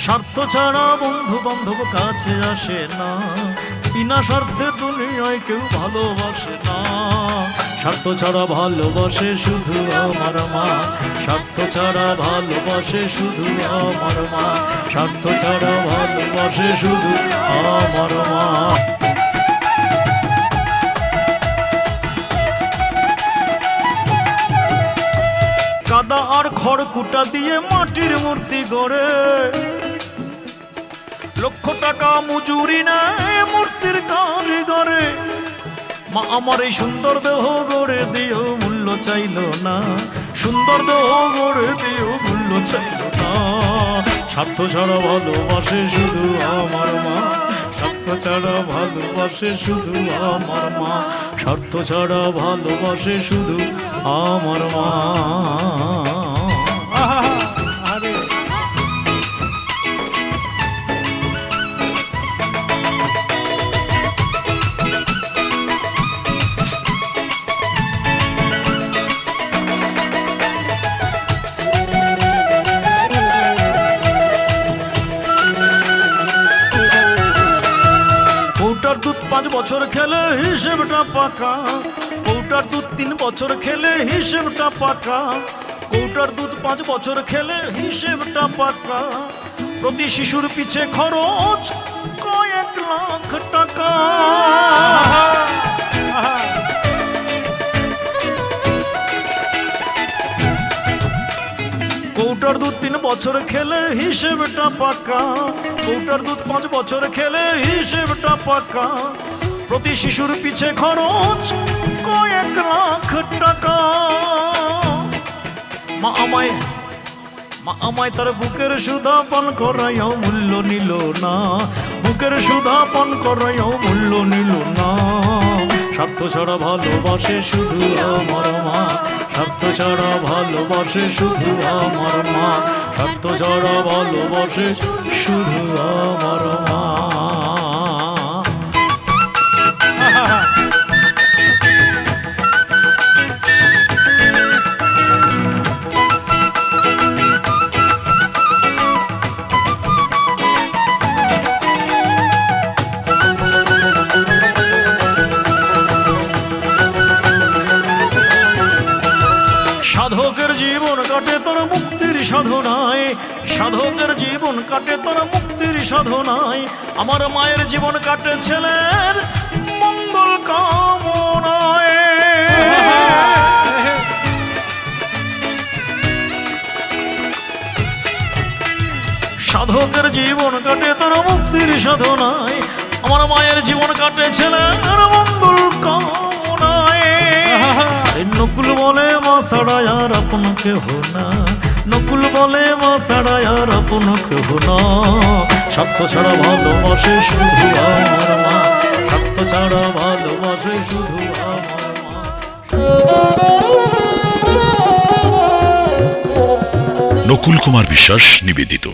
স্বার্থ ছাড়া বন্ধু বান্ধব কাছে আসে না। বিনা স্বার্থে দুনিয়ায় কেউ ভালোবাসে না। স্বার্থ ছাড়া ভালোবাসে শুধু আমার মা। স্বার্থ ছাড়া ভালোবাসে শুধু আমার মা। স্বার্থ ছাড়া ভালোবাসে শুধু আমার মা। কাদা আর খড়কুটা দিয়ে মাটির মূর্তি গড়ে। লক্ষ টাকা মজুরি নেয় মূর্তির কারিগরে মা, আমার এই সুন্দর দেহ গড়ে দিও, মূল্য চাইল না। সুন্দর দেহ গড়ে দিও, মূল্য চাইল না। স্বার্থ ছাড়া ভালোবাসে শুধু আমার মা। স্বার্থ ছাড়া ভালোবাসে শুধু আমার মা। স্বার্থ ছাড়া ভালোবাসে শুধু আমার মা। বছর খেলে হিসেবটা পাকা। কৌটার দুধ তিন বছর খেলে হিসেবটা পাকা। কৌটার দুধ পাঁচ বছর খেলে হিসেবটা পাকা। প্রতি শিশুর পিছে খরচ কয়েক লাখ টাকা। কৌটার দুধ তিন বছর খেলে হিসেবটা পাকা। কৌটার দুধ পাঁচ বছর খেলে হিসেবটা পাকা। প্রতি শিশুর পিছে খরচ কয়েক লাখ টাকা। মা আমায় মা আমায় তার বুকের সুধা পান করাইও মূল্য নিল না। বুকের সুধা পান করাইও মূল্য নিল না। স্বার্থ ছাড়া ভালোবাসে শুধু আমার মা। স্বার্থ ছাড়া ভালোবাসে শুধু আমার মা। স্বার্থ ছাড়া ভালোবাসে শুধু আমার মা। কাটে তোর মুক্তির সাধনায়। সাধকের জীবন কাটে তোর মুক্তির সাধনায়। আমার মায়ের জীবন কাটে ছেলের মঙ্গল কামনায়। সাধকের জীবন কাটে তোর মুক্তির সাধনায়। আমার মায়ের জীবন কাটে ছেলের মঙ্গল আরে নকুল বলে, মা ছাড়া আর আপন কেহ না। নকুল বলে, মা ছাড়া আর আপন কেহ না। সত্য ছাড়া ভালোবাসে শুধু আমার মা। সত্য ছাড়া ভালোবাসে শুধু নকুল কুমার বিশ্বাস নিবেদিত।